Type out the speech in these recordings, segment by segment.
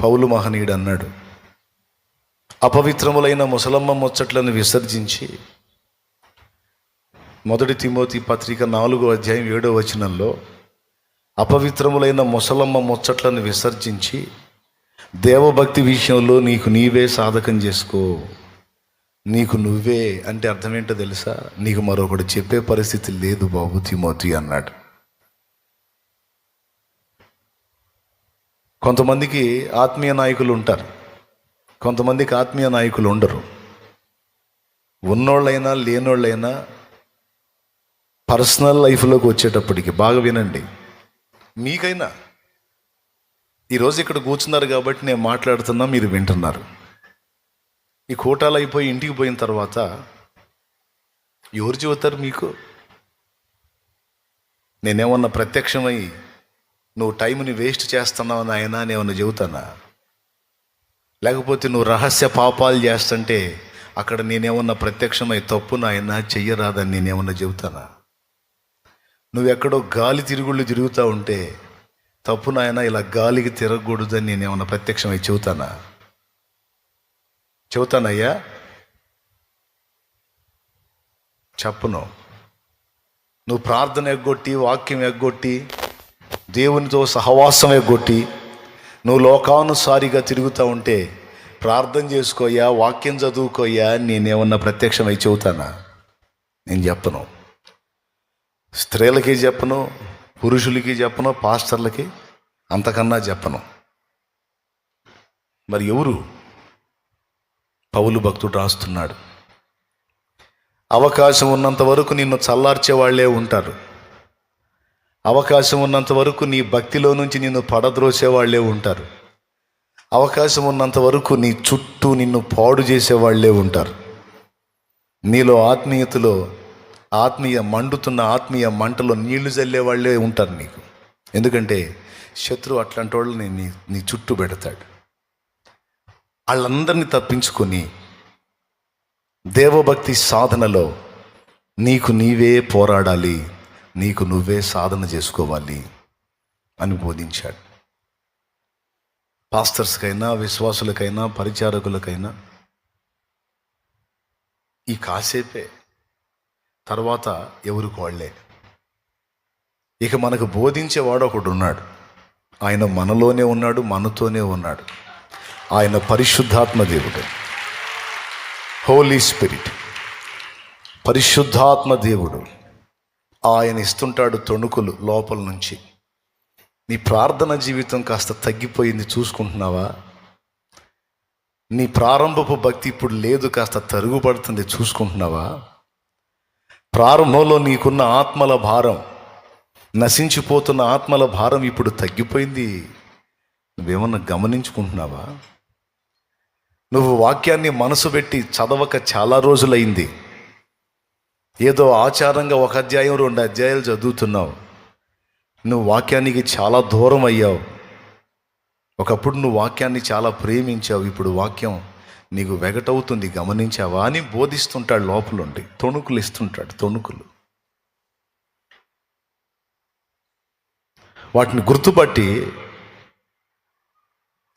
పౌలు మహనీయుడు అన్నాడు అపవిత్రములైన ముసలమ్మ ముచ్చట్లను విసర్జించి మొదటి తిమోతి పత్రిక నాలుగో అధ్యాయం ఏడో వచనంలో అపవిత్రములైన ముసలమ్మ ముచ్చట్లను విసర్జించి దేవభక్తి విషయంలో నీకు నీవే సాధకం చేసుకో నీకు నువ్వే అంటే అర్థం ఏంటో తెలుసా? నీకు మరొకటి చెప్పే పరిస్థితి లేదు బాబు తిమోతి అన్నాడు. కొంతమందికి ఆత్మీయ నాయకులు ఉంటారు. కొంతమందికి ఆత్మీయ నాయకులు ఉండరు. ఉన్నోళ్ళైనా లేనోళ్ళైనా పర్సనల్ లైఫ్లోకి వచ్చేటప్పటికి బాగా వినండి. మీకైనా ఈరోజు ఇక్కడ కూర్చున్నారు కాబట్టి నేను మాట్లాడుతున్నా మీరు వింటున్నారు. ఈ కోటాలు అయిపోయి ఇంటికి పోయిన తర్వాత ఎవరు చెబుతారు మీకు? నేనేమన్నా ప్రత్యక్షమై నువ్వు టైంని వేస్ట్ చేస్తున్నావు నాయనా నేను చెబుతానా? లేకపోతే నువ్వు రహస్య పాపాలు చేస్తుంటే అక్కడ నేనేమన్నా ప్రత్యక్షమై తప్పు నాయనా చెయ్యరాదని నేనేమన్నా చెబుతానా? నువ్వెక్కడో గాలి తిరుగుళ్ళు తిరుగుతూ ఉంటే తప్పు నాయన ఇలా గాలికి తిరగకూడదని నేనేమన్నా ప్రత్యక్షమై చెబుతానా? చెబుతానయ్యా. చెప్పను. నువ్వు ప్రార్థన ఎగ్గొట్టి వాక్యం ఎగ్గొట్టి దేవునితో సహవాసమే కొట్టి నువ్వు లోకానుసారిగా తిరుగుతూ ఉంటే ప్రార్థన చేసుకోయా వాక్యం చదువుకోయా నేనేమన్నా ప్రత్యక్షమై చెబుతానా? నేను చెప్పను. స్త్రీలకి చెప్పను పురుషులకి చెప్పను పాస్టర్లకి అంతకన్నా చెప్పను. మరి ఎవరు? పౌలు భక్తుడు రాస్తున్నాడు. అవకాశం ఉన్నంత వరకు నిన్ను చల్లార్చే వాళ్ళే ఉంటారు. అవకాశం ఉన్నంత వరకు నీ భక్తిలో నుంచి నిన్ను పడద్రోసే వాళ్ళే ఉంటారు. అవకాశం ఉన్నంత వరకు నీ చుట్టూ నిన్ను పాడు చేసే వాళ్ళే ఉంటారు. నీలో ఆత్మీయతలో ఆత్మీయ మండుతున్న ఆత్మీయ మంటలో నీళ్ళు చల్లే వాళ్ళే ఉంటారు నీకు. ఎందుకంటే శత్రువు అట్లాంటి వాళ్ళని నీ నీ చుట్టూ పెడతాడు. వాళ్ళందరినీ తప్పించుకొని దేవభక్తి సాధనలో నీకు నీవే పోరాడాలి. నీకు నువ్వే సాధన చేసుకోవాలి అని బోధించాడు. పాస్టర్స్కైనా విశ్వాసులకైనా పరిచారకులకైనా ఈ కాసేపే తర్వాత ఎవరు వాళ్ళే ఇక మనకు బోధించేవాడు ఒకడు ఉన్నాడు ఆయన మనలోనే ఉన్నాడు మనతోనే ఉన్నాడు. ఆయన పరిశుద్ధాత్మ దేవుడు. Holy spirit. పరిశుద్ధాత్మ దేవుడు. ఆయన ఇస్తుంటాడు తొణుకులు లోపల నుంచి. నీ ప్రార్థన జీవితం కాస్త తగ్గిపోయింది చూసుకుంటున్నావా? నీ ప్రారంభపు భక్తి ఇప్పుడు లేదు కాస్త తరుగుపడుతుంది చూసుకుంటున్నావా? ప్రారంభంలో నీకున్న ఆత్మల భారం నశించిపోతున్న ఆత్మల భారం ఇప్పుడు తగ్గిపోయింది. నువ్వేమన్నా గమనించుకుంటున్నావా? నువ్వు వాక్యాన్ని మనసు పెట్టి చదవక చాలా రోజులైంది. ఏదో ఆచారంగా ఒక అధ్యాయం రెండు అధ్యాయాలు చదువుతున్నావు. నువ్వు వాక్యానికి చాలా దూరం అయ్యావు. ఒకప్పుడు నువ్వు వాక్యాన్ని చాలా ప్రేమించావు. ఇప్పుడు వాక్యం నీకు వెగటవుతుంది. గమనించావా అని బోధిస్తుంటాడు లోపలుండి. తొణుకులు ఇస్తుంటాడు తొణుకులు. వాటిని గుర్తుపట్టి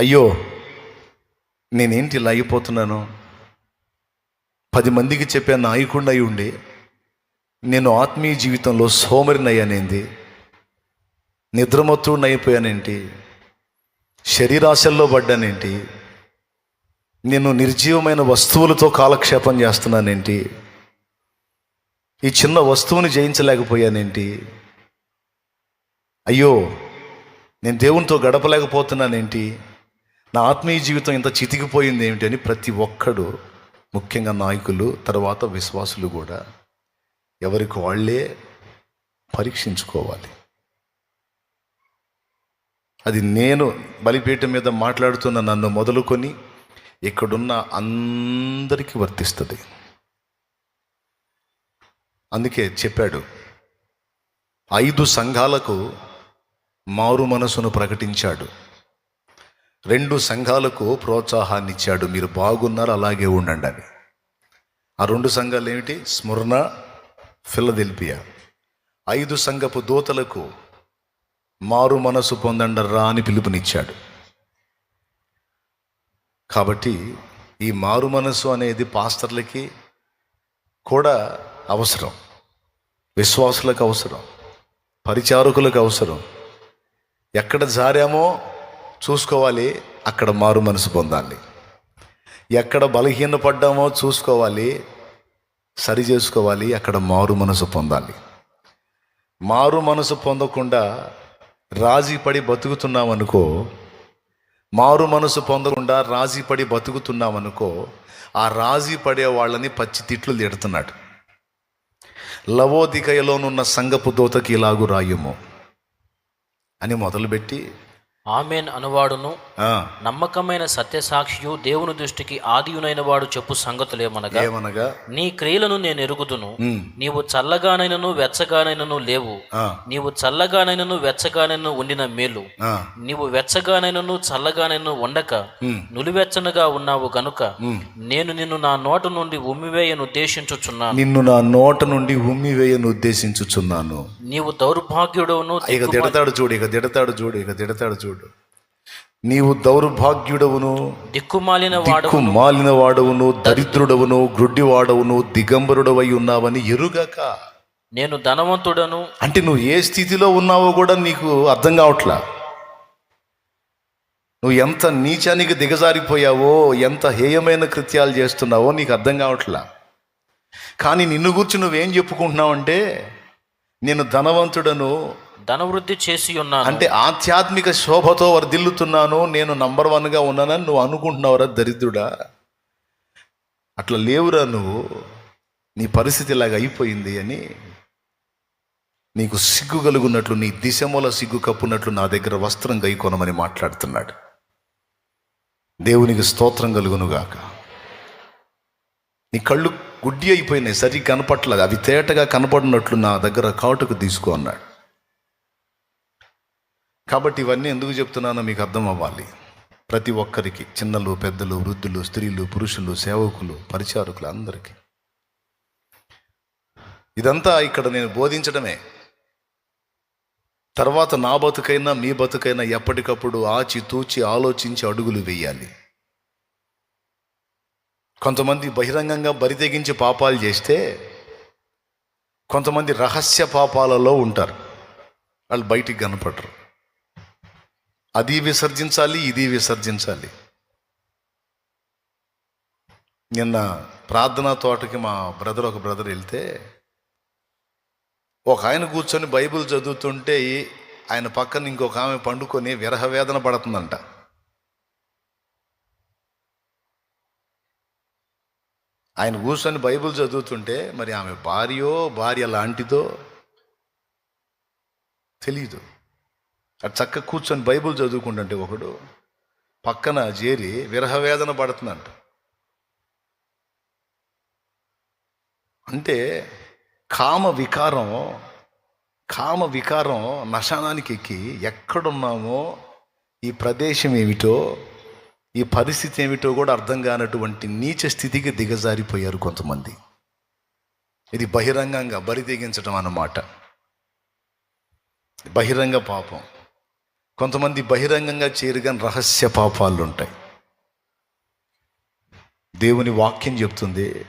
అయ్యో నేనేంటి ఇలా అయిపోతున్నాను? పది మందికి చెప్పే నాయకుండా అయి ఉండి నేను ఆత్మీయ జీవితంలో సోమరినయ్యానేంది? నిద్రమత్తుడిని అయిపోయానేంటి శరీరాశల్లో పడ్డానేంటి? నేను నిర్జీవమైన వస్తువులతో కాలక్షేపం చేస్తున్నానేంటి? ఈ చిన్న వస్తువుని జయించలేకపోయానేంటి? అయ్యో నేను దేవునితో గడపలేకపోతున్నానేంటి? నా ఆత్మీయ జీవితం ఇంత చితికిపోయింది ఏమిటి అని ప్రతి ఒక్కడు ముఖ్యంగా నాయకులు తర్వాత విశ్వాసులు కూడా. ఎవరికి వాళ్ళే పరీక్షించుకోవాలి. అది నేను బలిపీఠం మీద మాట్లాడుతున్న నన్ను మొదలుకొని ఇక్కడున్న అందరికీ వర్తిస్తుంది. అందుకే చెప్పాడు ఐదు సంఘాలకు మారు మనసును ప్రకటించాడు. రెండు సంఘాలకు ప్రోత్సాహాన్ని ఇచ్చాడు. మీరు బాగున్నారు అలాగే ఉండండి అని. ఆ రెండు సంఘాలు ఏమిటి? స్మరణ ఫిలదెల్పియా ఐదు సంఘపు దూతలకు మారు మనసు పొందండర్రా అని పిలుపునిచ్చాడు. కాబట్టి ఈ మారు మనసు అనేది పాస్టర్లకి కూడా అవసరం. విశ్వాసులకు అవసరం. పరిచారకులకు అవసరం. ఎక్కడ జారామో చూసుకోవాలి అక్కడ మారు మనసు పొందాలి. ఎక్కడ బలహీనపడ్డామో చూసుకోవాలి సరి చేసుకోవాలి అక్కడ మారు మనసు పొందాలి. మారు మనసు పొందకుండా రాజీ పడి బతుకుతున్నామనుకో మారు మనసు పొందకుండా రాజీ పడి బతుకుతున్నామనుకో ఆ రాజీ పడే వాళ్ళని పచ్చి తిట్లు తిడుతున్నాడు. లవోదికయలోనున్న సంగపు దోతకి ఇలాగు రాయుము అని మొదలుపెట్టి ఆమెన్ అనువాడును. నమ్మకమైన సత్యసాక్షియు దేవుని దృష్టికి ఆదియునైన వాడు చెప్పు సంగతులేమనగా ఏమనగా? నీ క్రియలను నేను ఎరుగుదును. నీవు చల్లగానైనను వెచ్చగానైనను లేవు. నీవు చల్లగానైనను వెచ్చగానైనను ఉండిన మేలు. నీవు వెచ్చగానైనను చల్లగానైనను ఉండక నులివెచ్చనగా ఉన్నావు గనుక. నేను నిన్ను నా నోట నుండి ఉమ్మివేయను ఉద్దేశించుచున్నాను. నిన్ను నా నోట నుండి ఉమ్మి వేయను ఉద్దేశించుచున్నాను. నీవు దౌర్భాగ్యుడవును ఇక తిడతాడు చూడు ఇక తిడతాడు చూడు ఇక తిడతాడు చూడు. నీవు దౌర్భాగ్యుడవును దిక్కుమాలిన వాడు దిక్కు మాలిన వాడవును దరిద్రుడవును గ్రుడ్డివాడవును దిగంబరుడవై ఉన్నావని ఎరుగక. నేను ధనవంతుడను. అంటే నువ్వు ఏ స్థితిలో ఉన్నావో కూడా నీకు అర్థం కావట్లా. నువ్వు ఎంత నీచానికి దిగజారిపోయావో ఎంత హేయమైన కృత్యాలు చేస్తున్నావో నీకు అర్థం కావట్లా. కానీ నిన్ను గురించి నువ్వేం చెప్పుకుంటున్నావంటే నేను ధనవంతుడను ధనవృద్ధి చేసి ఉన్నాను. అంటే ఆధ్యాత్మిక శోభతో వర్ధిల్లుతున్నాను నేను నంబర్ వన్గా ఉన్నానని నువ్వు అనుకుంటున్నావురా దరిద్రుడా? అట్లా లేవురా నువ్వు. నీ పరిస్థితి ఇలాగ అయిపోయింది అని నీకు సిగ్గు కలుగున్నట్లు నీ దిశమూల సిగ్గు కప్పున్నట్లు నా దగ్గర వస్త్రం గైకొనమని మాట్లాడుతున్నాడు. దేవునికి స్తోత్రం కలుగునుగాక. నీ కళ్ళు గుడ్డి అయిపోయినాయి సరిగ్గా కనపట్లేదు అవి తేటగా కనపడినట్లు నా దగ్గర కాటుకు తీసుకో అన్నాడు. కాబట్టి ఇవన్నీ ఎందుకు చెప్తున్నానో మీకు అర్థం అవ్వాలి. ప్రతి ఒక్కరికి చిన్నలు పెద్దలు వృద్ధులు స్త్రీలు పురుషులు సేవకులు పరిచారకులు అందరికీ. ఇదంతా ఇక్కడ నేను బోధించడమే. తర్వాత నా బతుకైనా మీ బతుకైనా ఎప్పటికప్పుడు ఆచి తూచి ఆలోచించి అడుగులు వేయాలి. కొంతమంది బహిరంగంగా బరితెగించి పాపాలు చేస్తే కొంతమంది రహస్య పాపాలలో ఉంటారు. వాళ్ళు బయటికి కనపడరు. అది విసర్జించాలి ఇది విసర్జించాలి. నిన్న ప్రార్థనా తోటకి మా బ్రదర్ ఒక బ్రదర్ వెళ్తే ఒక ఆయన కూర్చొని బైబిల్ చదువుతుంటే ఆయన పక్కన ఇంకొక ఆమె పండుకొని విరహ వేదన పడుతుందంట. ఆయన కూర్చొని బైబిల్ చదువుతుంటే మరి ఆమె భార్యో భార్య లాంటిదో తెలియదు అటు చక్క కూర్చొని బైబిల్ చదువుకుంటుంటే ఒకడు పక్కన చేరి విరహవేదన పడుతుందంట. అంటే కామ వికారం కామ వికారం నశానానికి ఎక్కి ఎక్కడున్నామో ఈ ప్రదేశం ఏమిటో ఈ పరిస్థితి ఏమిటో కూడా అర్థం కానటువంటి నీచ స్థితికి దిగజారిపోయారు కొంతమంది. ఇది బహిరంగంగా బరి తెగించడం అన్నమాట. బహిరంగ పాపం. కొంతమంది బహిరంగంగా చేరుగాని రహస్య పాపాలు ఉంటాయి దేవుని వాక్యం చెప్తుంది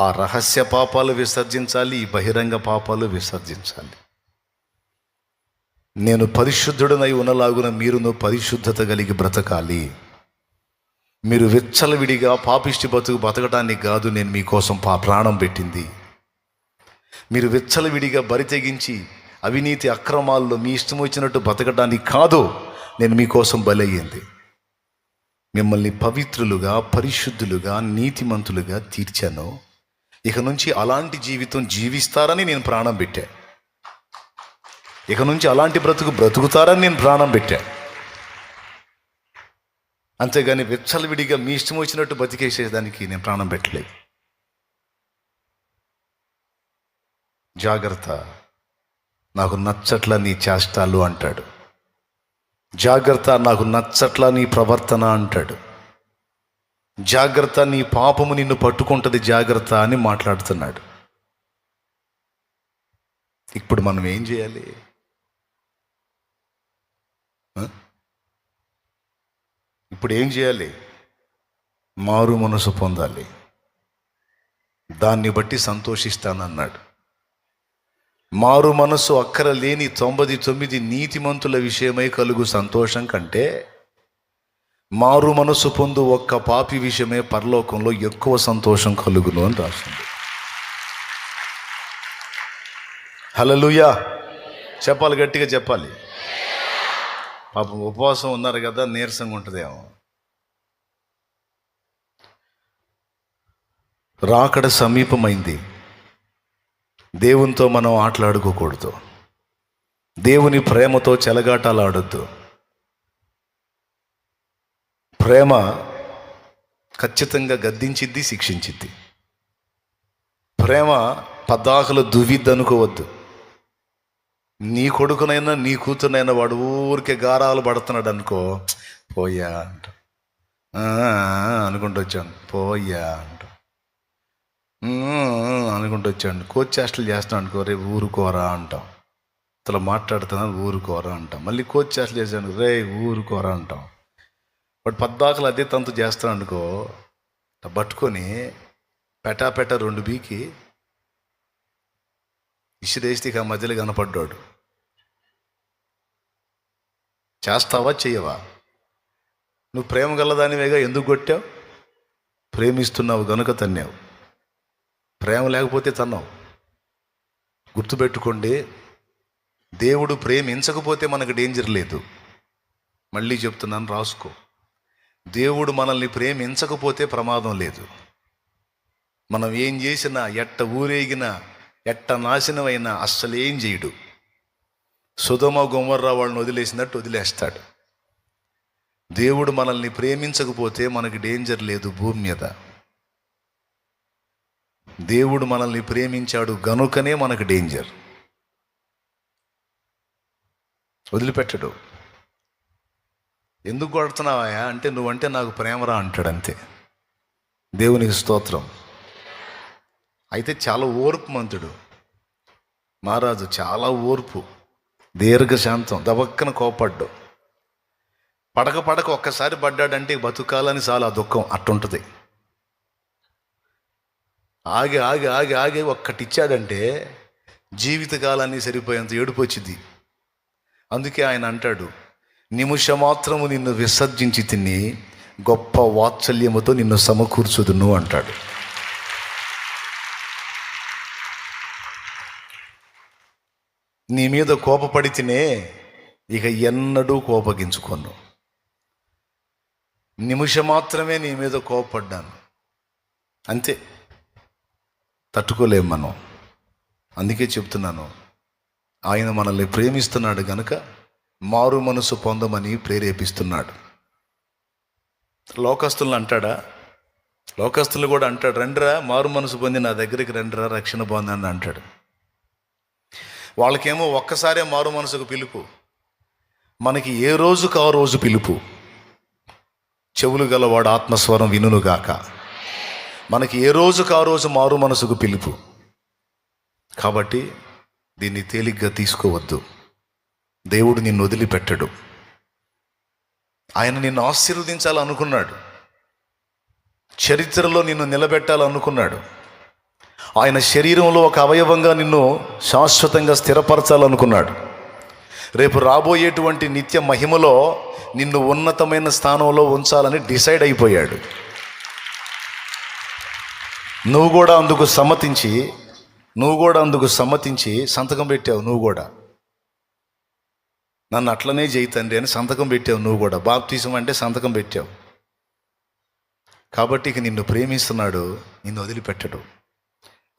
ఆ రహస్య పాపాలు విసర్జించాలి ఈ బహిరంగ పాపాలు విసర్జించాలి. నేను పరిశుద్ధుడనై ఉన్నలాగున మీరును పరిశుద్ధత కలిగి బ్రతకాలి. మీరు విచ్చలవిడిగా పాపిష్టి బతుకు బతకడానికి కాదు నేను మీకోసం పా ప్రాణం పెట్టింది. మీరు విచ్చలవిడిగా బరి తెగించి అవినీతి అక్రమాల్లో మీ ఇష్టం వచ్చినట్టు బతకడానికి కాదు నేను మీకోసం బలయ్యింది. మిమ్మల్ని పవిత్రులుగా పరిశుద్ధులుగా నీతిమంతులుగా తీర్చాను. ఇక నుంచి అలాంటి జీవితం జీవిస్తారని నేను ప్రాణం పెట్టా. ఇక నుంచి అలాంటి బ్రతుకు బ్రతుకుతారని నేను ప్రాణం పెట్టా. అంతేగాని విచ్చలవిడిగా మీ ఇష్టం వచ్చినట్టు బతికేసేదానికి నేను ప్రాణం పెట్టలేదు. జాగ్రత్త. నాకు నచ్చట్ల నీ చేష్టాలు అంటాడు. జాగ్రత్త నాకు నచ్చట్ల నీ ప్రవర్తన అంటాడు. జాగ్రత్త నీ పాపము నిన్ను పట్టుకుంటుంది జాగ్రత్త అని మాట్లాడుతున్నాడు. ఇప్పుడు మనం ఏం చేయాలి? ఇప్పుడు ఏం చేయాలి? మారు మనసు పొందాలి. దాన్ని బట్టి సంతోషిస్తానన్నాడు. మారు మనసు అక్కర లేని తొంభై తొమ్మిది నీతిమంతుల విషయమై కలుగు సంతోషం కంటే మారు మనసు పొందు ఒక్క పాపి విషయమే పరలోకంలో ఎక్కువ సంతోషం కలుగును అని రాస్తుంది హలలుయా చెప్పాలి గట్టిగా చెప్పాలి. పాపం ఉపవాసం ఉన్నారు కదా నీరసంగా ఉంటుందేమో. రాకడ సమీపమైంది. దేవునితో మనం ఆటలాడుకోకూడదు. దేవుని ప్రేమతో చెలగాటాలు ఆడొద్దు ప్రేమ ఖచ్చితంగా గద్దించిద్ది శిక్షించిద్ది. ప్రేమ పదాకులు దువ్విద్ది అనుకోవద్దు నీ కొడుకునైనా నీ కూతురునైనా వాడు ఊరికే గారాలు పడుతున్నాడు అనుకో పోయా అంట అనుకుంటూ వచ్చాను. పోయా అంట. అనుకుంటూ వచ్చాను కోచ్ చేష్టలు చేస్తాను అనుకో రేపు ఊరుకోరా అంటాం. అసలు మాట్లాడుతున్నాను ఊరుకోరా అంటాం. మళ్ళీ కోచ్ చేష్టలు చేశాను రే ఊరుకోరా అంటాం. వాడు పద్దాకలు అదే తంతు చేస్తాను అనుకో పట్టుకొని పెటా పెటా రెండు బీకి ఇసిరేస్తే ఆ మధ్యలో కనపడ్డాడు. చేస్తావా చెయ్యవా? నువ్వు ప్రేమ గలదానివేగా ఎందుకు కొట్టావు? ప్రేమిస్తున్నావు గనుక తన్నావు. ప్రేమ లేకపోతే తన్నావు గుర్తుపెట్టుకోండి దేవుడు ప్రేమించకపోతే మనకు డేంజర్ లేదు. మళ్ళీ చెప్తున్నాను రాసుకో. దేవుడు మనల్ని ప్రేమించకపోతే ప్రమాదం లేదు. మనం ఏం చేసినా ఎట్ట ఊరేగినా ఎట్ట నాశనమైనా అస్సలేం చేయడు. సుధమ గుమ్మర్రా వాళ్ళని వదిలేసినట్టు వదిలేస్తాడు. దేవుడు మనల్ని ప్రేమించకపోతే మనకి డేంజర్ లేదు భూమి మీద. దేవుడు మనల్ని ప్రేమించాడు గనుకనే మనకు డేంజర్ వదిలిపెట్టడు. ఎందుకు కొడుతున్నావా అంటే నువ్వంటే నాకు ప్రేమరా అంటాడు అంతే. దేవునికి స్తోత్రం. అయితే చాలా ఓర్పు మంతుడు. మహారాజు చాలా ఓర్పు. దీర్ఘశాంతం. దబక్కన కోపడ్డు. పడక పడక ఒక్కసారి పడ్డాడంటే బతుకాలని చాలా దుఃఖం. అట్టుంటుంది. ఆగి ఆగి ఆగి ఆగి ఒక్కటిచ్చాడంటే జీవితకాలాన్ని సరిపోయేంత ఏడుపు వచ్చింది అందుకే ఆయన అంటాడు నిమిషమాత్రము నిన్ను విసర్జించి తిని గొప్ప వాత్సల్యముతో నిన్ను సమకూర్చుదును అంటాడు. నీ మీద కోపపడి తినే ఇక ఎన్నడూ కోపగించుకోను. నిమిషం మాత్రమే నీ మీద కోపపడ్డాను అంతే. తట్టుకోలేం మనం. అందుకే చెప్తున్నాను ఆయన మనల్ని ప్రేమిస్తున్నాడు గనుక మారు మనసు పొందమని ప్రేరేపిస్తున్నాడు. లోకస్తులను అంటాడా? లోకస్తులు కూడా అంటాడు రండిరా మారు మనసు పొంది నా దగ్గరికి రండిరా రక్షణ పొందని అంటాడు. వాళ్ళకేమో ఒక్కసారే మారు మనసుకు పిలుపు. మనకి ఏ రోజుకు ఆ రోజు పిలుపు? చెవులు గలవాడు ఆత్మస్వరం వినుగాక మనకి ఏ రోజుకు ఆ రోజు మారు మనసుకు పిలుపు. కాబట్టి దీన్ని తేలిగ్గా తీసుకోవద్దు. దేవుడు నిన్ను వదిలిపెట్టడు. ఆయన నిన్ను ఆశీర్వదించాలనుకున్నాడు. చరిత్రలో నిన్ను నిలబెట్టాలనుకున్నాడు. ఆయన శరీరంలో ఒక అవయవంగా నిన్ను శాశ్వతంగా స్థిరపరచాలనుకున్నాడు. రేపు రాబోయేటువంటి నిత్య మహిమలో నిన్ను ఉన్నతమైన స్థానంలో ఉంచాలని డిసైడ్ అయిపోయాడు. నువ్వు కూడా అందుకు సమ్మతించి నువ్వు కూడా అందుకు సమ్మతించి సంతకం పెట్టావు నువ్వు కూడా. నన్ను అట్లనే చేయి తండ్రి అని సంతకం పెట్టావు నువ్వు కూడా. బాప్తీసం అంటే సంతకం పెట్టావు. కాబట్టి ఇక నిన్ను ప్రేమిస్తున్నాడు నిన్ను వదిలిపెట్టడు.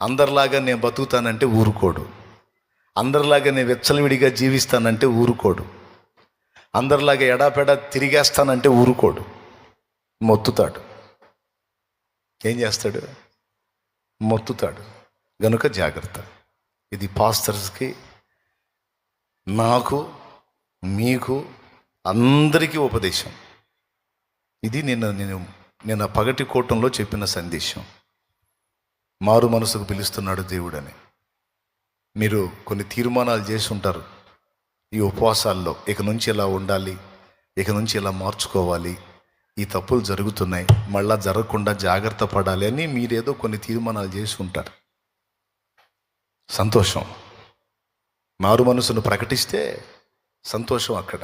అందరిలాగా నేను బతుకుతానంటే ఊరుకోడు. అందరిలాగా నేను వెచ్చలవిడిగా జీవిస్తానంటే ఊరుకోడు. అందరిలాగా ఎడాపెడా తిరిగేస్తానంటే ఊరుకోడు. మొత్తుతాడు. ఏం చేస్తాడు? మొత్తుతాడు. గనుక జాగ్రత్త. ఇది పాస్టర్స్కి నాకు మీకు అందరికీ ఉపదేశం. ఇది నిన్న నేను నిన్న పగటి కూటంలో చెప్పిన సందేశం. మారు మనసుకు పిలుస్తున్నాడు దేవుడని. మీరు కొన్ని తీర్మానాలు చేసి ఉంటారు ఈ ఉపవాసాల్లో ఇక నుంచి ఇలా ఉండాలి? ఇక నుంచి ఇలా మార్చుకోవాలి? ఈ తప్పులు జరుగుతున్నాయి. మళ్ళా జరగకుండా జాగ్రత్త పడాలి అని మీరేదో కొన్ని తీర్మానాలు చేసి ఉంటారు సంతోషం. మారు మనసును ప్రకటిస్తే సంతోషం అక్కడ.